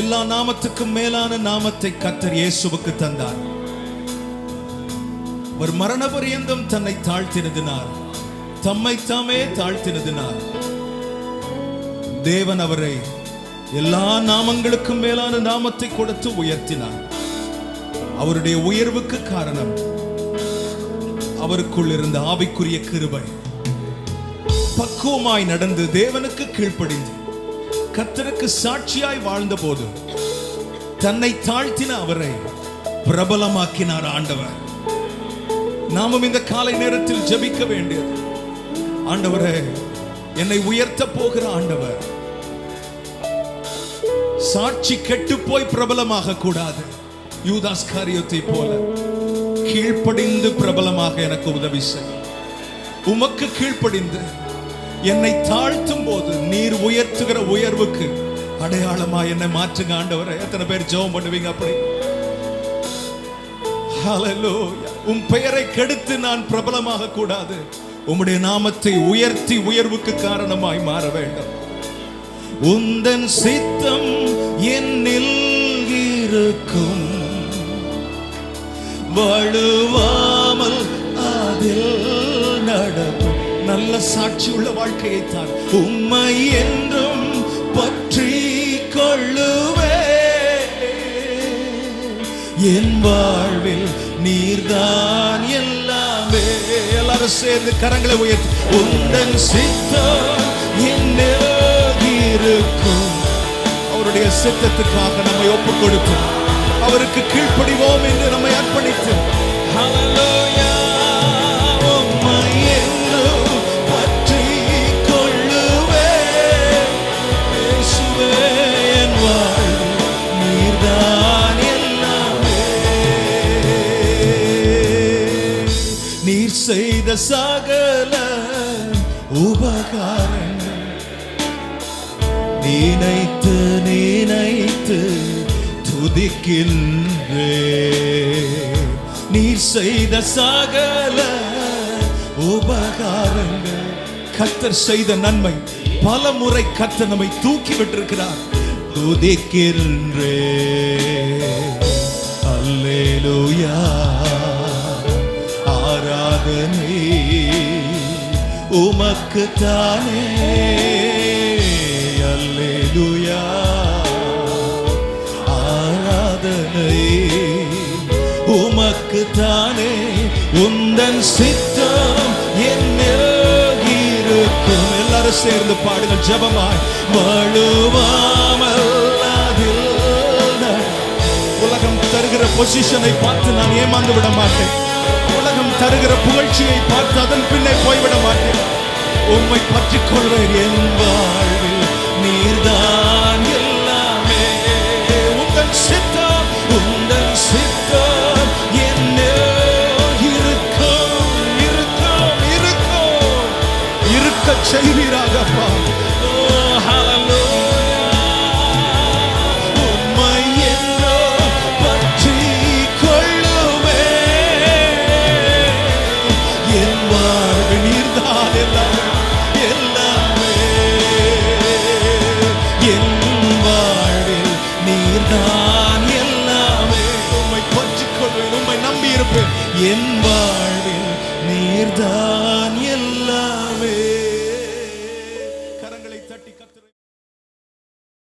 எல்லா நாமத்துக்கும் மேலான நாமத்தை கத்தர் இயேசுவுக்கு தந்தார். ஒரு மரண பரியந்தம் தன்னை தாழ்த்தினதினார். தம்மை தாமே தாழ்த்தினதினார். தேவன் அவரை எல்லா நாமங்களுக்கும் மேலான நாமத்தை கொடுத்து உயர்த்தினார். அவருடைய உயர்வுக்கு காரணம் அவருக்குள் இருந்த ஆவிக்குரிய கிருபை. பக்குவமாய் நடந்து தேவனுக்கு கீழ்ப்படிந்து கத்தருக்கு சாட்சியாய் வாழ்ந்த போது தன்னை தாழ்த்தின அவரை பிரபலமாக்கினார் ஆண்டவர். நாமும் இந்த காலை நேரத்தில் ஜபிக்க வேண்டியது. ஆண்டவரே என்னை உயர்த்த போகிற ஆண்டவர். சாட்சி கெட்டு போய் பிரபலமாக கூடாது. யூதாஸ் காரியத்தை போல கீழ்ப்படிந்து பிரபலமாக எனக்கு உதவி செய். உமக்கு கீழ்ப்படிந்து என்னை தாழ்த்தும் போது நீர் உயர்த்துகிற உயர்வுக்கு அடையாளமா என்னை மாற்றுங்க ஆண்டவரை. எத்தனை பேர் ஜெபம் பண்ணுவீங்க அப்படி? உன் பெயரை கெடுத்து நான் பிரபலமாக கூடாது. உம்முடைய நாமத்தை உயர்த்தி உயர்வுக்கு காரணமாய் மாற வேண்டும். உந்தன் சித்தம் என்னில் இருக்கும். வழுவாமல் நல்ல சாட்சி உள்ள வாழ்க்கையை தான் உம்மை என்றும் பற்றி கொள்ளுவே என் வாழ்வில் நீர்தான் எல்லாமே. எல்லாரும் சேர்ந்து கரங்களை உயர்த்தி உந்தன் சித்தம் என்ன இருக்கும். அவருடைய சித்தத்துக்காக நம்மை ஒப்புக் கொடுத்து அவருக்கு கீழ்ப்படிவோம் என்று நம்மை அர்ப்பணித்து நீர் செய்த சகல உபகாரங்கள் நினைத்து நினைத்து துதிக்கின்றே நீர் செய்த சகல உபகாரங்கள். கத்தர் செய்த நன்மை பல முறை கத்தர் நம்மை தூக்கி விட்டிருக்கிறார். துதிக்கின்றே அல்லேலூயா. ஆராதனை உமக்கு தானே. அல்லேலூயா. ஆராதனை உமக்கு தானே. உந்தன் சித்தம் என்னில் இருக்கும். எல்லாரும் சேர்ந்து பாடுங்கள் ஜபமாய். வழுவாமல் உலகம் தருகிற பொசிஷனை பார்த்து நான் ஏமாந்து விட மாட்டேன். உலகம் தருகிற புகழ்ச்சியை பார்த்து அதன் பின்னே போய்விட மாட்டேன். உம்மை பற்றிக்கொள்வேன் என் வாழ்வில் நீர்தான் எல்லாமே. உங்கள் சித்தம் உங்கள் சித்தம் என்ன இருக்கும் இருக்கும் இருக்கும். இருக்க செய்வீராக அப்பா வருவார் நீர்தான் எல்லாமே எல்லாமே. என் வாழ்வில் நீர்தான் எல்லாமே. உம்மை என் வாழ்வில் நீர்தான்